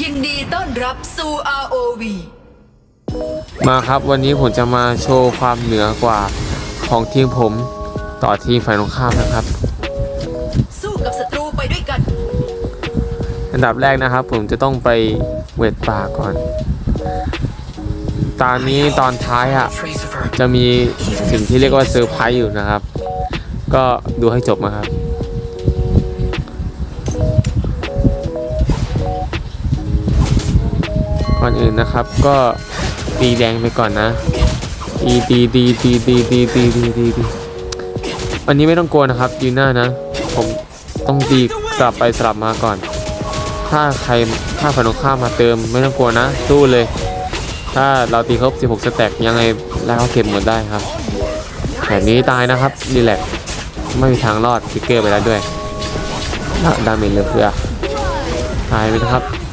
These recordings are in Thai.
ยินดีต้อนรับสู่ ROV มาครับวันนี้ผมจะมาโชว์ความเหนือกว่าของทีมผมต่อทีมฝ่ายตรงข้ามนะครับ สู้กับศัตรูไปด้วยกัน อันดับแรกนะครับ ผมจะต้องไปเวทป่าก่อน ตอนนี้ตอนท้ายอะจะมีสิ่งที่เรียกว่าเซอร์ไพรส์อยู่นะครับ ก็ดูให้จบนะครับ อนอื่นนะครับ ก็ตีแดงไปก่อนนะตีตีตีตีตีตีตีตีตีตีวันนี้ไม่ต้องกลัวนะครับยืนหน้านะ ผมต้องตีสลับไปสลับมาก่อน ถ้าใครถ้าฝ่ายตรงข้ามาเติมไม่ต้องกลัวนะสู้เลย ถ้าเราตีครบ 16 สแต็กยังไงแล้วเขาเก็บหมดได้ครับแบบนี้ตายนะครับรีแลกไม่มีทางรอดฟิกเกอร์ไปแล้วด้วยดาเมจเหลือเฟือตายไปนะครับ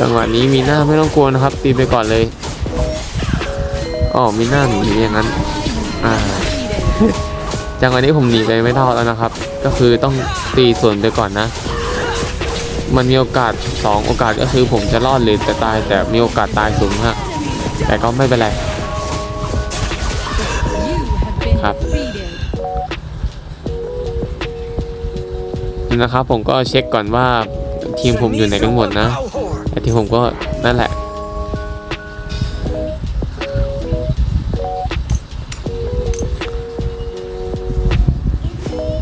จังหวะนี้มีหน้าไม่ต้องกลัวนะครับตีไปก่อนเลยอ๋อมีหน้าหนีอย่างนั้นอ่าจังหวะนี้ผมหนีไปไม่เท่าแล้วนะครับ ก็คือต้องตีส่วนไปก่อนนะ มันมีโอกาส 2 โอกาสก็คือผมจะรอดหรือจะตายแต่มีโอกาสตายสูงมากแต่ก็ไม่เป็นไรครับนะครับผมก็เช็คก่อนว่าทีมผมอยู่ไหนกันหมดนะ แต่ทีมผมก็นั่นแหละ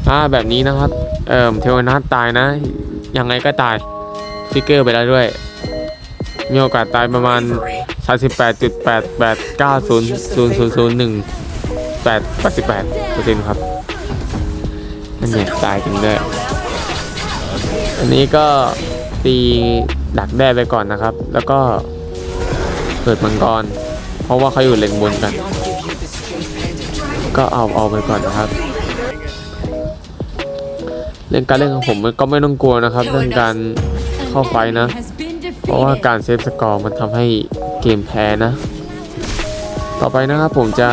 อ่าแบบนี้นะครับ เอ่อเทวนาตายนะ ยังไงก็ตายฟิกเกอร์ไปแล้วด้วย มีโอกาสตายประมาณ 38.88900001 8 88เปอร์เซ็นครับนั่นเนี่ยตายจริงด้วยอันนี้ก็ตี ดักแด้ไปก่อนนะครับ แล้วก็เปิดมังกร เพราะว่าเขาอยู่เลนบนกัน ก็เอาเอาไปก่อนนะครับ เรื่องการเล่นของผมมันก็ไม่ต้องกลัวนะครับ เรื่องการเข้าไฟนะ เพราะว่าการเซฟสกอร์มันทำให้เกมแพ้นะ ต่อไปนะครับผมจะ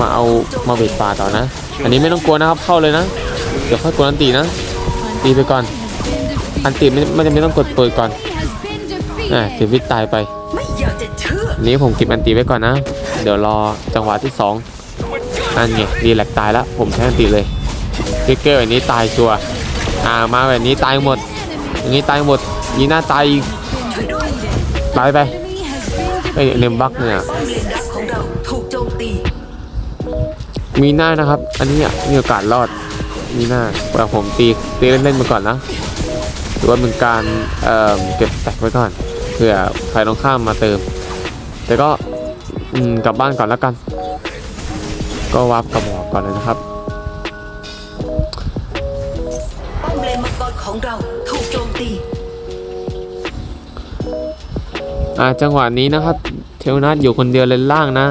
มาเอามาเบดป่าต่อนะ อันนี้ไม่ต้องกลัวนะครับเข้าเลยนะ เดี๋ยวค่อยกดอันตีนะตีไปก่อน อันตีไม่ไม่จำเป็นต้องกดเปิดก่อน อ่าเสียวิตตายไปไม่อยากจะเชื่ออันนี้ผมเก็บอันตีไว้ก่อนนะ เดี๋ยวรอจังหวะที่สองอันไงรีแลกตายแล้วผมใช้อันตีเลยฟิกเกอร์แบบนี้ตายชัวร์อ่ามาแบบนี้ตายหมด อย่างนี้ตายหมดยีหน้าตายอีกช่วยด้วยตายไปเอ้ยเนมบักเนี่ยป้อมเลนดักของเราถูกโจมตีมีหน้านะครับ อันนี้อะมีโอกาสรอดมีหน้าแต่ผมตีตีเล่นๆมาก่อนนะ หรือว่าเป็นการเอ่อเก็บสแต็กไว้ก่อน เผื่อใครต้องข้ามมาเติม แต่ก็อืมกลับบ้านก่อนแล้วกัน ก็วาร์ปกลับหอก่อนเลยนะครับป้อมเลนมังกรของเราถูกโจมตีอ่าจังหวะนี้นะครับเทลนัทอยู่คนเดียวเลนล่างนะ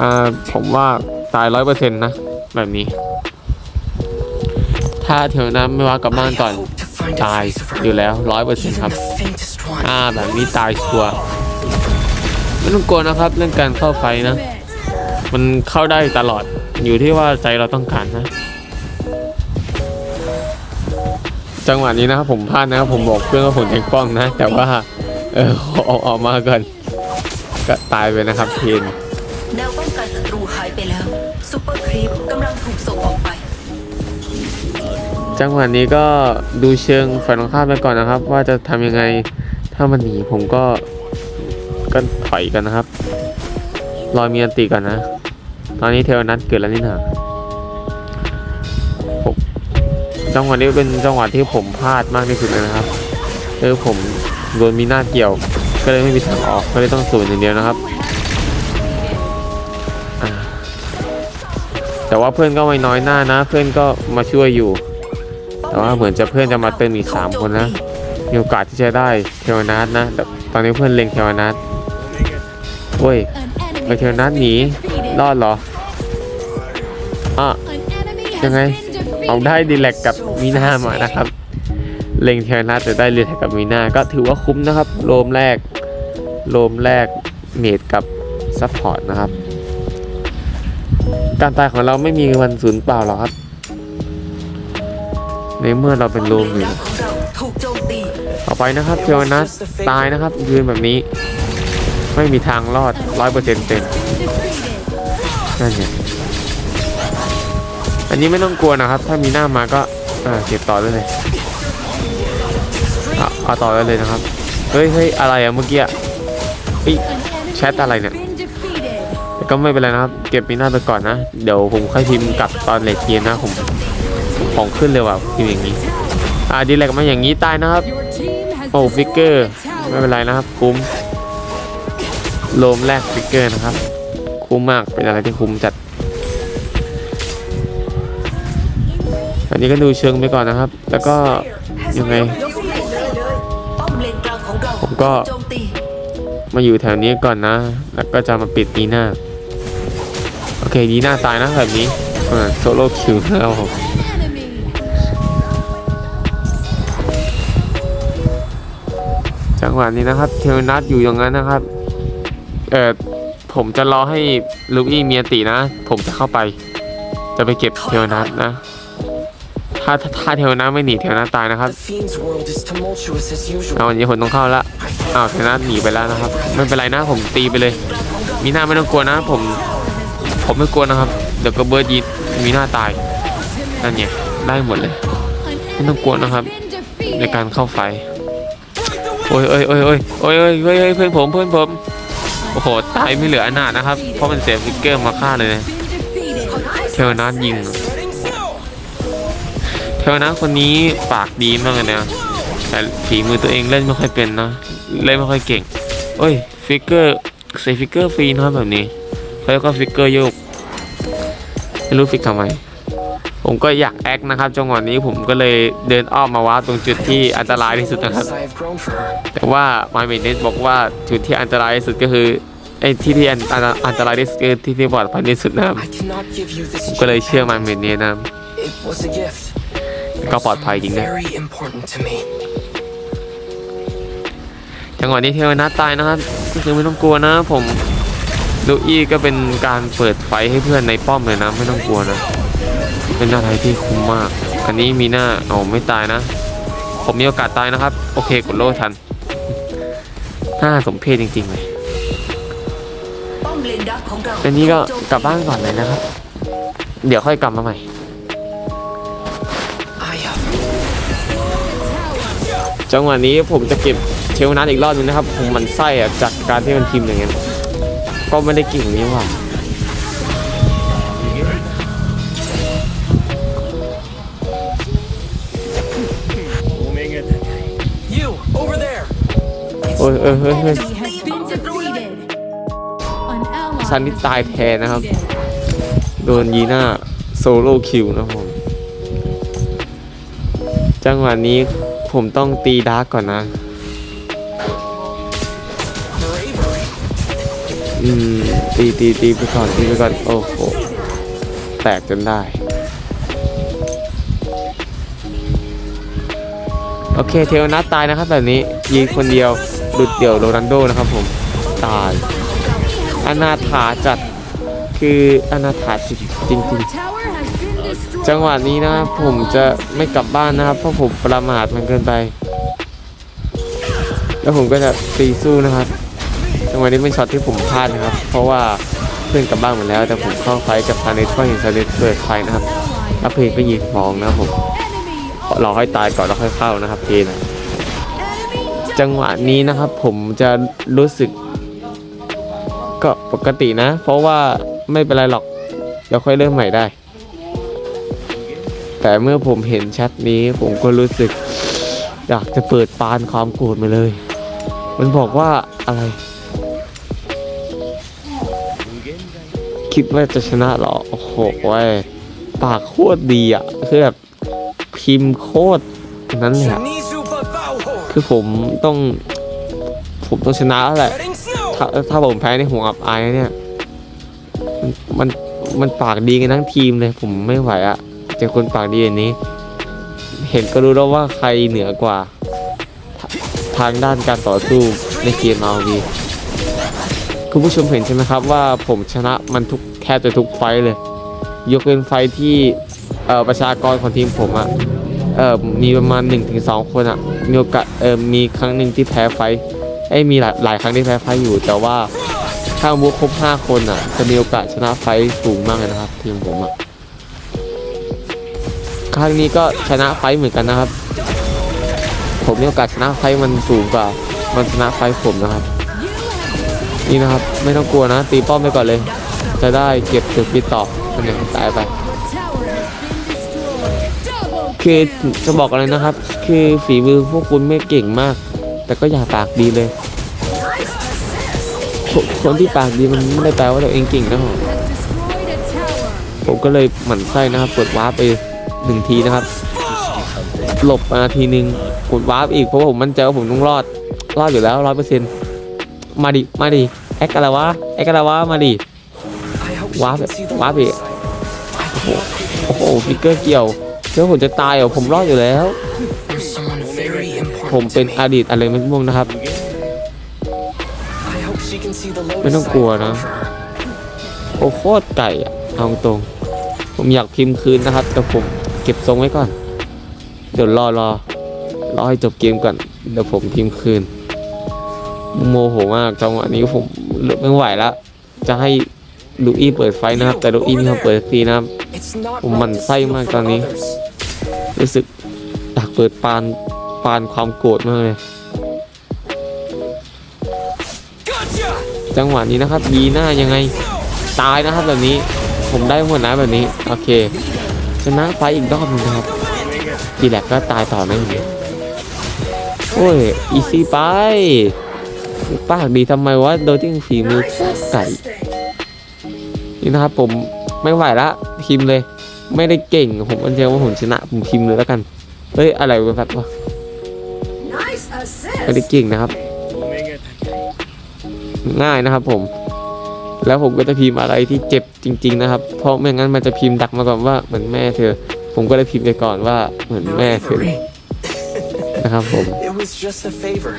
อ่าผมว่าตายร้อยเปอร์เซ็นต์นะ แบบนี้ ถ้าเทลนัทไม่ว่ากลับบ้านก่อนตายอยู่แล้วร้อยเปอร์เซ็นต์ครับ อ่าแบบนี้ตายชัวร์ไม่ต้องกลัวนะครับ เรื่องการเข้าไฟนะ มันเข้าได้ตลอดอยู่ที่ว่าใจเราต้องการนะ จังหวะนี้นะครับผมพลาดนะครับผมบอกเพื่อนว่าผมแทงป้อมนะ แต่ว่า เออออกออกมาก่อนก็ตายไปนะครับเทนแนวป้องกันศัตรูหายไปแล้วซูเปอร์ครีปกำลังถูกส่งออกไป จังหวะนี้ก็ดูเชิงฝ่ายตรงข้ามไปก่อนนะครับ ว่าจะทำยังไง ถ้ามันหนีผมก็ก็ถอยกันนะครับ รอมีอันตีก่อนนะ ตอนนี้เทวนัทเกิดแล้วนี่นะจังหวะนี้เป็นจังหวะที่ผมพลาดมากที่สุดเลยนะครับเออผมโดนมีหน้าเกี่ยว ก็เลยไม่มีทางออกก็เลยต้องสูญอย่างเดียวนะครับแต่ว่าเพื่อนก็ไม่น้อยหน้านะ เพื่อนก็มาช่วยอยู่ แต่ว่าเหมือนจะเพื่อนจะมาเติมอีกสามคนนะ มีโอกาสที่จะได้เทวนัทนะ ตอนนี้เพื่อนเล็งเทวนัทโอ้ยไปเทวนัทหนีรอดเหรออะยังไงเอาได้ดีแลกกับมีหน้ามานะครับ เล็งเทวนัทแต่ได้ดีแลกกับมีหน้าก็ถือว่าคุ้มนะครับโลมแรกโลมแรกเมดกับซัพพอร์ตนะครับ การตายของเราไม่มีวันสูญเปล่าหรอกครับ ในเมื่อเราเป็นโลมอยู่ ไปนะครับเทวนัสตายนะครับ ยืนแบบนี้ ไม่มีทางรอดร้อยเปอร์เซ็นต์เต็มนั่นไงอันนี้ไม่ต้องกลัวนะครับ ถ้ามีหน้ามาก็เก็บต่อได้เลยเอาเอาต่อได้เลยนะครับ เฮ้ยเฮ้ยอะไรอะเมื่อกี้อะแชทอะไรเนี่ยแต่ก็ไม่เป็นไรนะครับ เก็บมีหน้าไปก่อนนะ เดี๋ยวผมค่อยพิมพ์กลับตอนเลทเกียร์นะผมผมของขึ้นเลยว่ะพิมพ์อย่างนี้ อ่าดีแลกมาอย่างนี้ตายนะครับ โอ้ฟิกเกอร์ไม่เป็นไรนะครับคุ้มโลมแรกฟิกเกอร์นะครับ คุ้มมากเป็นอะไรที่คุ้มจัด อันนี้ก็ดูเชิงไปก่อนนะครับ แล้วก็ยังไง ผมก็มตีมาอยู่แถวนี้ก่อนนะ แล้วก็จะมาปิดดีหน้า โอเคดีหน้าตายนะแบบนี้โซโล่คิวแล้วผม จังหวะนี้นะครับ เทลนัทอยู่อย่างนั้นนะครับ เออผมจะรอให้ลูอี้เมียตินะ ผมจะเข้าไป จะไปเก็บเทลนัทนะถ้าถ้าเทลนัทไม่หนีเทลนัทตายนะครับเอาวันนี้ผมต้องเข้าละอ้าวเทลนัทหนีไปแล้วนะครับ ไม่เป็นไรนะผมตีไปเลย มีหน้าไม่ต้องกลัวนะ ผม ผมไม่กลัวนะครับ เดี๋ยวก็เบิร์ดยีมีหน้าตายนั่นไงได้หมดเลย ไม่ต้องกลัวนะครับ ในการเข้าไฟ โอ้ยโอ้ยโอ้ยโอ้ยโอ้ยโอ้ยเพื่อนผมเพื่อนผมโอ้โหตายไม่เหลืออนาถนะครับ เพราะมันเสียฟิกเกอร์มาฆ่าเลยเทลนัทยิงเทลนัทคนนี้ปากดีมากเลยนะแต่ฝีมือตัวเองเล่นไม่ค่อยเป็นนะเล่นไม่ค่อยเก่งโอ้ยฟิกเกอร์เสียฟิกเกอร์ฟรีนะแบบนี้แล้วก็ฟิกเกอร์โยกไม่รู้ฟิกทำไม ผมก็อยากแอคนะครับจังหวะนี้ผมก็เลยเดินอ้อมมาวาตรงจุดที่อันตรายที่สุดนะครับ แต่ว่า My m a n e s บอกว่าจุดที่อันตรายที่สุดก็คือไอ้ที่ที่อันตรายที่สุดคือที่ที่ปลอดภัยที่สุดนะครับ I cannot give you this ก็เลยเชื่อ gem. My m a n e s นะครับก็ปลอดภัยจริงนะจังหวะนี้เทวนัทตายนะครับก็คือไม่ต้องกลัวนะผมลูอี้ก็เป็นการเปิดไฟให้เพื่อนในป้อมเลยนะไม่ต้องกลัวนะ เป็นอะไรที่คุ้มมาก อันนี้มีหน้าเอาไม่ตายนะ ผมมีโอกาสตายนะครับ โอเคกดโล่ทัน หน่าสมเพชจริง ๆ เลยป้อมเลนดักของเราอันนี้ก็กลับบ้านก่อนเลยนะครับ เดี๋ยวค่อยกลับมาใหม่จังหวะนี้ผมจะเก็บเชลนัทอีกรอบนึงนะครับ ผมมันไส้จากการที่มันพิมพ์อย่างนั้นก็ไม่ได้เก่งนี้ว่า อ้ยเอ้ยเฮ้ยซันนี่ตายแทนนะครับ โดนยีน่าโซโล่คิวนะผม จังหวะนี้ผมต้องตีดาร์กก่อนนะอืมตีตีตีไปก่อนตีไปก่อน โอ้โห แตกจนได้ โอเคเทลนัทตายนะครับแบบนี้ยิงคนเดียว หลุดเดี่ยวโรนัลโดนะครับผม ตาย อนาถาจัดคืออนาถาจริงจริงจังหวะนี้นะผมจะไม่กลับบ้านนะครับ เพราะผมประมาทมันเกินไป แล้วผมก็จะตีสู้นะครับจังหวะนี้เป็นช็อตที่ผมพลาดนะครับ เพราะว่าเพื่อนกลับบ้านหมดแล้ว แต่ผมเข้าไฟกับซาเนตก็เห็นซาเนตเปิดไฟนะครับแล้วเพลงก็ยิงฟองนะครับผมรอให้ตายก่อนแล้วค่อยเข้านะครับเพลงนะ จังหวะนี้นะครับ ผมจะรู้สึก ก็ปกตินะ เพราะว่าไม่เป็นไรหรอกเดี๋ยวค่อยเริ่มใหม่ได้ แต่เมื่อผมเห็นแชทนี้ ผมก็รู้สึก อยากจะเปิดปานความโกรธมาเลย มันบอกว่าอะไร คิดว่าจะชนะเหรอ โอ้โหเว้ยปากโคตรดีอะ คือแบบพิมพ์โคตรนั้นเละ คือผมต้องผมต้องชนะแล้วแหละ ถ้าถ้าผมแพ้ในหัวอับอายเนี่ย มันมันมันปากดีกันทั้งทีมเลย ผมไม่ไหวอะเจอคนปากดีอย่างนี้ เห็นก็รู้แล้วว่าใครเหนือกว่า ทางด้านการต่อสู้ในเกมเอาวีคุณผู้ชมเห็นใช่ไหมครับว่าผมชนะมันทุกแทบจะทุกไฟเลย ยกเว้นไฟที่ประชากรของทีมผมอะ เอ่อมีประมาณ1นถึงสคนอะมีโอกาสเอ่อมีครั้งหนึ่งที่แพ้ไฟท์เอ้มีหลายหลายครั้งที่แพ้ไฟอยู่ แต่ว่าถ้ามุกครบ 5 คนอะจะมีโอกาสชนะไฟสูงมากเลยนะครับ ทีมผมอะครั้งนี้ก็ชนะไฟเหมือนกันนะครับ ผมมีโอกาสชนะไฟมันสูงกว่า มันชนะไฟผมนะครับ นี่นะครับไม่ต้องกลัวนะ ตีป้อมไปก่อนเลย จะได้เก็บจุดฟิตต่ออันหนึ่งตายไป คือจะบอกอะไรนะครับ คือฝีมือพวกคุณไม่เก่งมาก แต่ก็อย่าปากดีเลย คนที่ปากดีมันไม่ได้แปลว่าตัวเองเก่งนะครับผมก็เลยหมั่นไส้นะครับกดวาร์ปไปหนึ่งทีนะครับ หลบมาทีนึงกดวาร์ปอีกเพราะว่าผมมั่นใจว่าผมต้องรอด รอดอยู่แล้วร้อยเปอร์เซ็นต์มาดิ มาดิ แอคอะไรวะ แอคอะไรวะ มาดิ I hope she Wáp can it, see the wáp light it. side. โอ้โหฟิกเกอร์เกี่ยว เชื่อผมจะตายเหรอผมรอดอยู่แล้ว ผมเป็นอดีตอะไรไม่ม่วงนะครับ ไม่ต้องกลัวนะโอ้โคตรไก่อะเอาตรง ผมอยากพิมพ์คืนนะครับ แต่ผมเก็บทรงไว้ก่อน เดี๋ยวรอรอรอให้จบเกมก่อนเดี๋ยวผมพิมพ์คืน โมโหมากจังหวะนี้ผมไม่ไหวแล้วจะให้ลูอี้เปิดไฟนะครับ แต่ลูอี้ไม่ยอมเปิดสีนะครับผมหมั่นไส้มากตอนนี้ รู้สึกอยากเปิดปานปานความโกรธมากเลย Gotcha! จังหวะนี้นะครับยีหน้ายังไงตายนะครับแบบนี้ผมได้หัวหน้าแบบนี้ โอเค ชนะไฟอีกรอบหนึงนะครับดีแลกก็ตายต่อนะอย่างนี้โอ้ย อีซี่ไป ปากดีทำไมวะ โดยที่ฝีมือไก่ นี่นะครับผมไม่ไหวละพิมพ์เลย ไม่ได้เก่งผมอันเดียวว่าผมชนะผมพิมพ์เลยแล้วกันเฮ้ยอะไรวะครับวะไม่ได้เก่งนะครับ ง่ายนะครับผม แล้วผมก็จะพิมพ์อะไรที่เจ็บจริง ๆ นะครับ เพราะไม่งั้นมันจะพิมพ์ดักมาก่อนว่าเหมือนแม่เธอ ผมก็เลยพิมพ์ไปก่อนว่าเหมือนแม่เธอ Bravery. นะครับผม It was just a favor.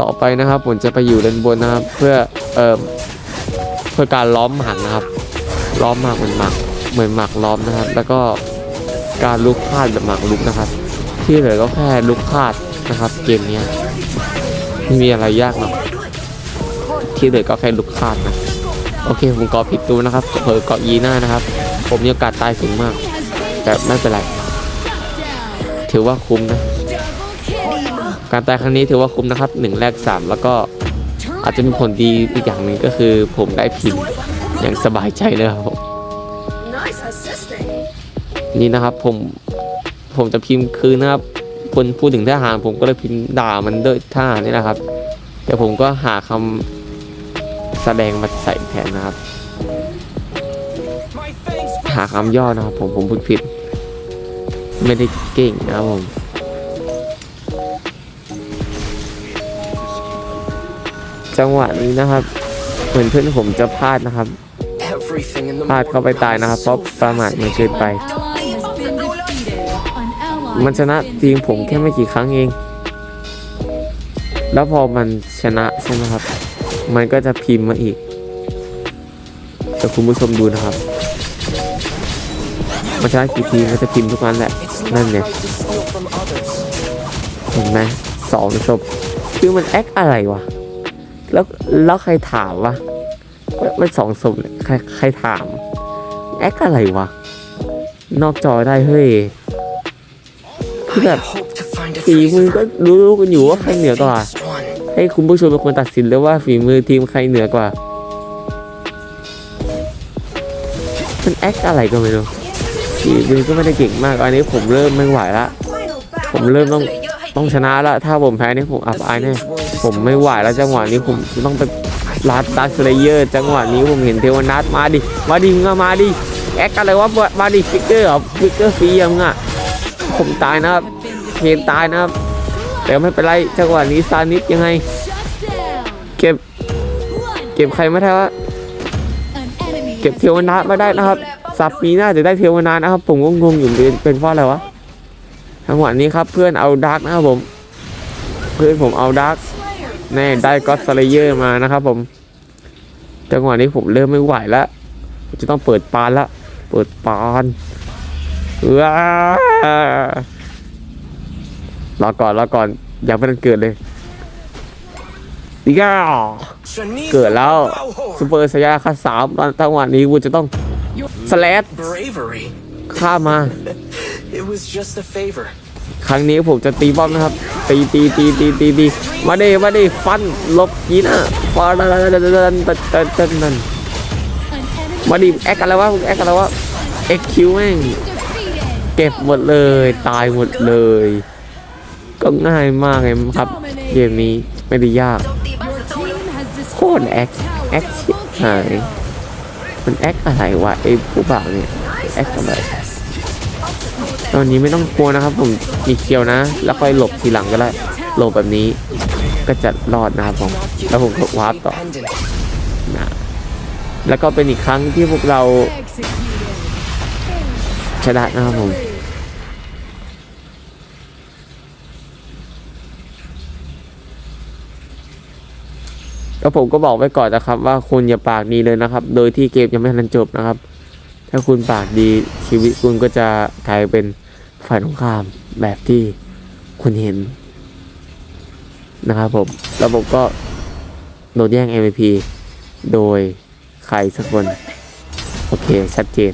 ต่อไปนะครับผมจะไปอยู่ด้านบนนะครับ เพื่อเอ่อเพื่อการล้อมหมากนะครับ ล้อมหมากเหมือนหมาก เหมือนหมากล้อมนะครับ แล้วก็การลุกคาดแบบหมากลุกนะครับ ที่เหลือก็แค่ลุกคาดนะครับ เกมนี้ไม่มีอะไรยากหรอกที่เหลือก็แค่ลุกคาดนะโอเคผมเกาะผิดตัวนะครับเผลอเกาะยีหน้านะครับ ผมมีโอกาสตายสูงมาก แต่ไม่เป็นไร ถือว่าคุ้มนะ การตายครั้งนี้ถือว่าคุ้มนะครับหนึ่งแรกสามแล้วก็อาจจะมีผลดีอีกอย่างหนึ่งก็คือผมได้พิมพ์อย่างสบายใจเลยครับผม นี่นะครับผมผมจะพิมพ์คืนนะครับ คนพูดถึงทหารผมก็เลยพิมพ์ด่ามันด้วยทหารนี่นะครับ แต่ผมก็หาคำแสดงมาใส่แทนนะครับ My thanks หาคำย่อนะครับ ผมผมพูดผิด ไม่ได้เก่งนะครับผมจังหวะนี้นะครับ เหมือนเพื่อนผมจะพลาดนะครับ everything in the พลาดเข้าไปตายนะครับเพราะประมาทมันเกินไป มันชนะทีมผมแค่ไม่กี่ครั้งเอง แล้วพอมันชนะใช่ไหมครับ มันก็จะพิมพ์มาอีกแต่คุณผู้ชมดูนะครับ มันชนะกี่ทีมันจะพิมพ์ทุกนั้นแหละ นั่น not ไง right to steal from others. เห็นไหมสองศพคือมันแอคอะไรวะ แล้วแล้วใครถามวะ ว่าว่สองศพใครใครถาม แอคอะไรวะ นอกจอได้เฮ้ยคือแบบฝีมือก็รู้กันอยู่ว่าใครเหนือกว่า ให้คุณผู้ชมเป็นคนตัดสินเลยว่าฝีมือทีมใครเหนือกว่ามันแอคอะไรก็ไม่รู้ฝีมือก็ไม่ได้เก่งมาก อันนี้ผมเริ่มไม่ไหวละผมเริ่มต้องต้องชนะละถ้าผมแพ้นี่ผมอับอายแน่ผมไม่ไหวแล้วจังหวะนี้ผมต้องไป ลาดดัสเลเยอร์จังหวะนี้ผมเห็นเทวนัทมาดิ มาดิมึงอะมาดิ แอคอะไรวะมามาดิฟิกเกอร์เหรอฟิกเกอร์ฟรีอะมึงอะผมตายนะครับเคนตายนะครับ แต่ไม่เป็นไรจังหวะนี้ซานิสยังไง เก็บ เก็บใครไม่ได้วะเก็บเทวนามาได้นะครับสับปีหน้าจะได้เทวนานะครับ ผมก็งงอยู่เป็นเป็นเพราะอะไรวะจังหวะนี้ครับเพื่อนเอาดาร์กนะครับผม เพื่อนผมเอาดาร์ก น่ได้ก็อตสเลเยอร์มานะครับผม จังหวะนี้ผมเริ่มไม่ไหวแล้วผมจะต้องเปิดปานละ เปิดปานว้ารอก่อนรอก่อนยังไม่ทันเกิดเลยย้าเกิดแล้วซูเปอร์สยาค่าสามจังหวะนี้กูจะต้องสแลด Bravery. ข้ามมา ครั้งนี้ผมจะตีบอมนะครับ ตีตีตีตีตีตีมาดิมาดิฟันลบยีน่าฟาดันดันดันดันดันมาดีแอคนแล้ววะแอคอะไรวะเอ็กคิวแม่งเก็บหมดเลยตายหมดเลย ก็ง่ายมากเลยครับเกมนี้ไม่ได้ยากโคตรแอคแอคหายมันแอคอะไรวะไอ้ผู้บ่าวเนี่ยแอคอะไร ตอนนี้ไม่ต้องกลัวนะครับ ผมมีเคียวนะ แล้วค่อยหลบทีหลังก็ได้หลบแบบนี้ก็จะรอดนะครับผมแล้วผมก็วาร์ปต่อนะแล้วก็เป็นอีกครั้งที่พวกเราชนะนะครับผมแล้วผมก็บอกไว้ก่อนนะครับ ว่าคุณอย่าปากดีเลยนะครับ โดยที่เกมยังไม่ทันจบนะครับ ถ้าคุณปากดีชีวิตคุณก็จะกลายเป็น ฝ่ายตรงข้ามแบบที่คุณเห็นนะครับผมแล้วผมก็โดนแย่ง MVP โดยใครสักคน โอเค ชัดเจน